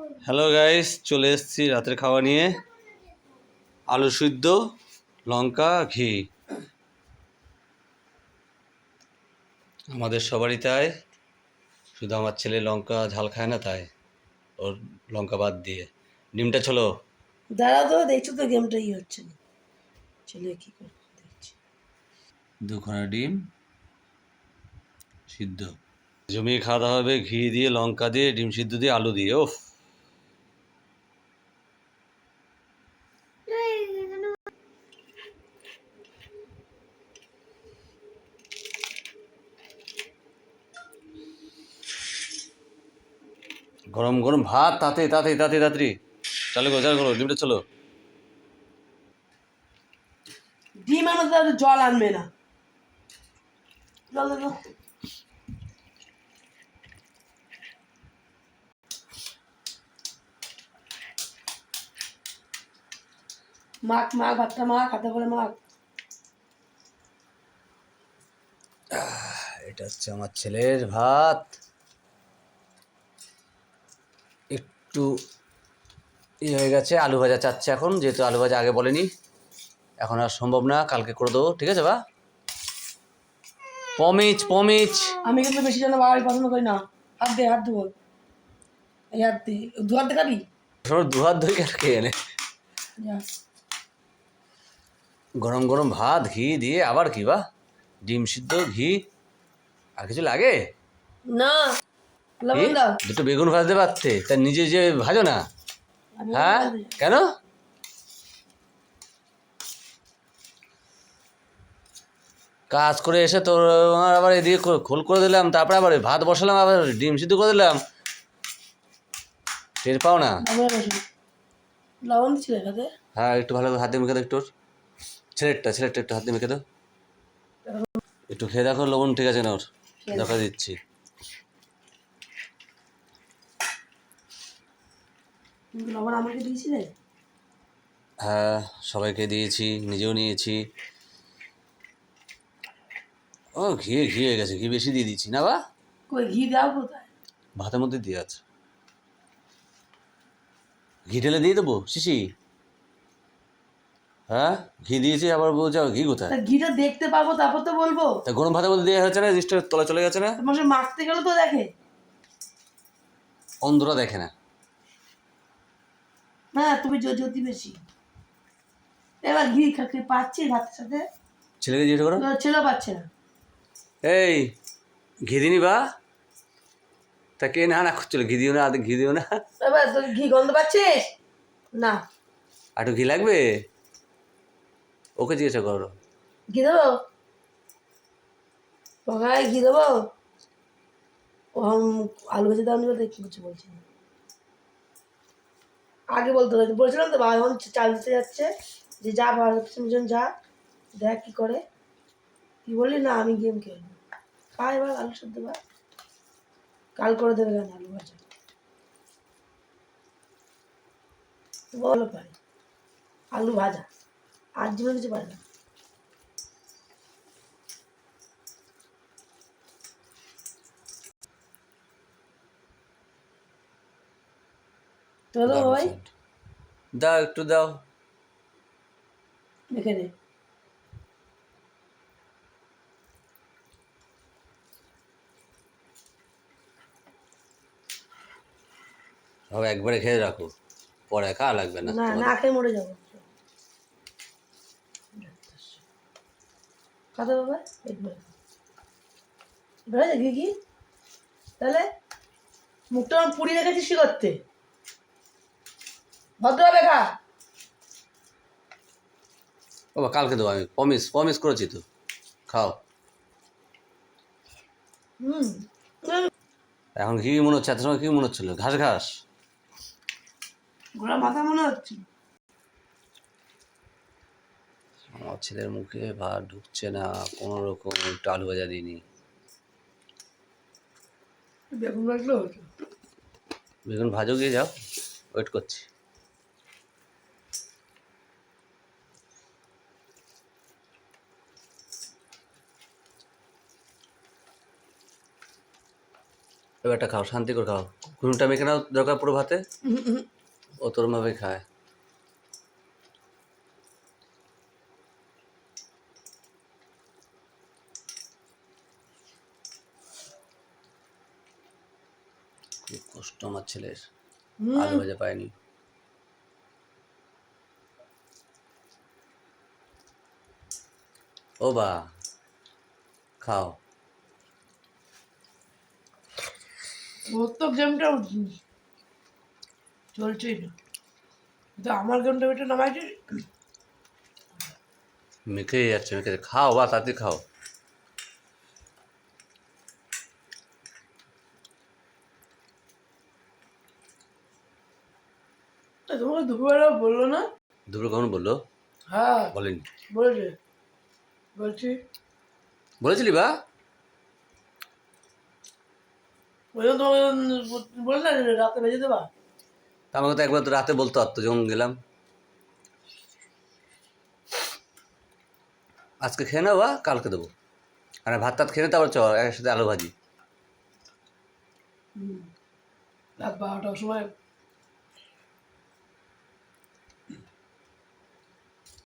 Hello guys চলে এসেছি রাতের খাওয়া নিয়ে। আলু সিদ্ধ লঙ্কা ঘি। আমাদের সবারই তাই। শুধু আমার ছেলে লঙ্কা ঝাল খায় না তাই। ওর লঙ্কা বাদ দিয়ে। ডিমটা চলো দাঁড়া তো দেখছ তো গেমটা ই হচ্ছে। না ছেলে কি করে দেখছি? দুখানা ডিম সিদ্ধ। জমিয়ে খাওয়া দাওয়া হবে ঘি দিয়ে লঙ্কা দিয়ে ডিম সিদ্ধ দিয়ে আলু দিয়ে ওফ গরম গরম ভাত তাতে তাতে তাতে তাড়াতাড়ি চালু করো চালু করো ডিমটা চলো। ডিম জল আনবে না। জল মাখ মাখ ভাতটা মাখ হাতে করে মাখ। এটা হচ্ছে আমার ছেলের ভাত। একটু ইয়ে হয়ে গেছে আলু ভাজা চাচ্ছে এখন যেহেতু আলু ভাজা আগে বলেনি। এখন আর সম্ভব না কালকে করে দেবো ঠিক আছে বা? পমিচ পমিচ। আমি কিন্তু বেশি যেন বাড়ি পছন্দ করি না। হাত দে হাত ধোবো। এই হাত দে দু হাত দে খাবি? সব দু হাত ধুই কেন খেয়ে এনে। গরম গরম ভাত ঘি দিয়ে আবার কি বা? ডিম সিদ্ধ ঘি। আর কিছু লাগে? না। দুটো বেগুন ভাজতে পারতে? তা নিজে যে ভাজো না। হ্যাঁ? কেন? কাজ করে এসে তোর আবার এদিকে খোল করে দিলাম তারপরে আবার ভাত বসালাম আবার ডিম সিদ্ধ করে দিলাম। টের পাও না? লবণ ছিল হ্যাঁ একটু ভালো করে হাত মেখে দাও একটু। ছেলেরটা ছেলেরটা একটু হাত দিয়ে মেখে দাও একটু খেয়ে দেখো লবণ ঠিক আছে না ওর। দেখা। দিচ্ছি তুমি কি লবণ আমাকে দিয়েছিলে? হ্যাঁ সবাইকে দিয়েছি নিজেও নিয়েছি। ও ঘি ঘি হয়ে গেছে ঘি বেশি দিয়ে দিচ্ছি। না বা? কই ঘি দাও কোথায়? ভাতের মধ্যে দিয়ে আছে। ঘি ঢেলে দিয়ে দেবো শিশি? হ্যাঁ ঘি দিয়েছি আবার বলছে ঘি কোথায়? ঘিটা দেখতে পাবো তারপর তো বলব। তা গরম ভাতের মধ্যে দেওয়া হচ্ছে না জিনিসটা তলা চলে গেছে না? তোমার সে মাখতে গেলে তো দেখে। অন্ধরা দেখে না। না তুমি জ্যোতি বেশি এবার ঘি খাকে পাচ্ছি ভাতের সাথে। ছেলেকে জিজ্ঞেস করো। তো ছেলেও পাচ্ছে না। এই ঘি দিনি বা? তা কে না না করছিল ঘি দিও না আদে ঘি দিও না। এবার তোর ঘি গন্ধ পাচ্ছিস? না। আর একটু ঘি লাগবে? ওকে জিজ্ঞাসা করো। ঘি দেবো? ওখানে ঘি দেবো? ও আলু ভেজে দাও কি কিছু বলছি না। আগে বলতে হতো বলছিলাম তো, বাবা যখন চাল দিতে যাচ্ছে, যে যা বাবা পিছন যা, দেখ কী করে। কি বললি? না, আমি গেম খেলব। খাই এবার আলু সব বা কাল করে দেবে কেন আলু ভাজা? বলো পারে। আলু ভাজা। আর জীবনে কিছু পারে না। চলো ভাই দাও একটু দাও। দেখে নে। সব একবারে খেয়ে রাখো। পরে খাওয়া লাগবে না না না খেয়ে মরে যাব। খাতে বাবা? ভরে ঘি ঘি তাহলে মুখটা আমার পুড়ি রেখেছিস কি করতে? ভদ্রভাবে খা বাবা কালকে দেবো আমি। প্রমিস প্রমিস করেছি তো। খাও। হুম। এখন কি মনে হচ্ছে? এত সময় কি মনে হচ্ছিল? ঘাস ঘাস। ঘোড়া মাথা মনে হচ্ছে? আমার ছেলের মুখে ভাত ঢুকছে না কোনো রকম একটু আলু ভাজা দিইনি। বেগুন রাখল বেগুন ভাজো গিয়ে যাও ওয়েট করছি। এবারটা খাও শান্তি করে খাও। ঘুমটা মেখে নাও দরকার পুরো ভাতে। ও তোর ভাবে খায়। খুব কষ্ট আমার ছেলের। আলু ভাজা পায়নি ও বা খাও। তো গেমটা চলছেই না। কিন্তু আমার গেমটা ওইটা নামাইছি। মেখে যাচ্ছে মেখে খাও বা তাতে খাও। তোমাকে দুপুরবেলা বলল না? দুপুরে কখন বলল? হ্যাঁ। বলেনি। বলেছে। বলছি। বলেছিলি বা? ওই জন্য তোমাকে বলে না রাতে দেবা? আমাকে তো একবার তো রাতে বলতে পারতো যখন গেলাম। আজকে খেয়ে নাও বা কালকে দেবো। আর ভাত টাত খেয়ে তারপর চল একসাথে আলু ভাজি। রাত বারোটার সময়